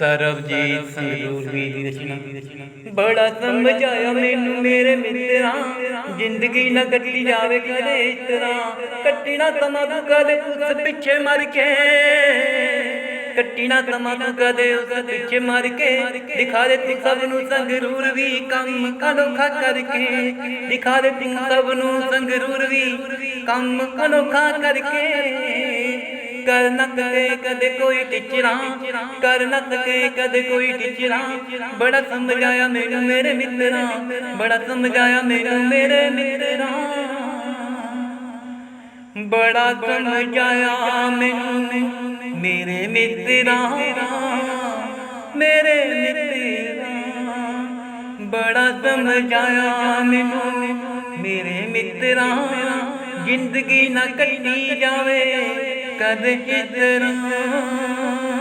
ਸਰਬਜੀਤ ਸਿੰਘ ਰੂਲਵੀ ਦੀ ਰਚਨਾ। ਬੜਾ ਸਮਝਾਇਆ ਮੈਨੂੰ ਮੇਰੇ ਮਿੱਤਰਾਂ। ਜ਼ਿੰਦਗੀ ਨਾ ਕੱਟੀ ਜਾਵੇ ਕਦੇ ਇਸ ਤਰ੍ਹਾਂ। ਕੱਟੀ ਨਾ ਤਮਾ ਤੂੰ ਕਦੇ ਉਸ ਪਿੱਛੇ ਮਰ ਕੇ। ਕੱਟੀ ਨਾ ਤਮਾ ਤੂੰ ਕਦੇ ਉਸ ਪਿੱਛੇ ਮਰ ਕੇ। ਦਿਖਾ ਦੇ ਤੂੰ ਸਭ ਨੂੰ ਸੰਗਰੂਰ ਵੀ ਕੰਮ ਅਨੋਖਾ ਕਰਕੇ। ਦਿਖਾ ਦੇ ਤੂੰ ਸਭ ਨੂੰ ਸੰਗਰੂਰ ਵੀ ਕੰਮ ਅਨੋਖਾ ਕਰਕੇ। ਕਰ ਨੱਕ ਕੇ ਕਦੇ ਕੋਈ ਟਿਚਰਾ, ਕਰ ਨੱਕ ਕੇ ਕਦੇ ਕੋਈ ਟਿਚਰਾ। ਬੜਾ ਸਮਝਾਇਆ ਮੈਨੂੰ ਮੇਰੇ ਮਿੱਤਰਾਂ, ਬੜਾ ਸਮਝਾਇਆ ਮੈਨੂੰ ਮੇਰੇ ਮਿੱਤਰਾਂ। ਬੜਾ ਸਮਝਾਇਆ ਮੈਨੂੰ ਮੇਰੇ ਮਿੱਤਰਾਂ ਮੇਰੇ ਮਿੱਤਰਾਂ। ਬੜਾ ਸਮਝਾਇਆ ਮੈਨੂੰ ਮੇਰੇ ਮਿੱਤਰਾਂ। ਜ਼ਿੰਦਗੀ ਨਾ ਕੱਟੀ ਜਾਵੇ ਕਦੇ ਇਸ ਤਰ੍ਹਾਂ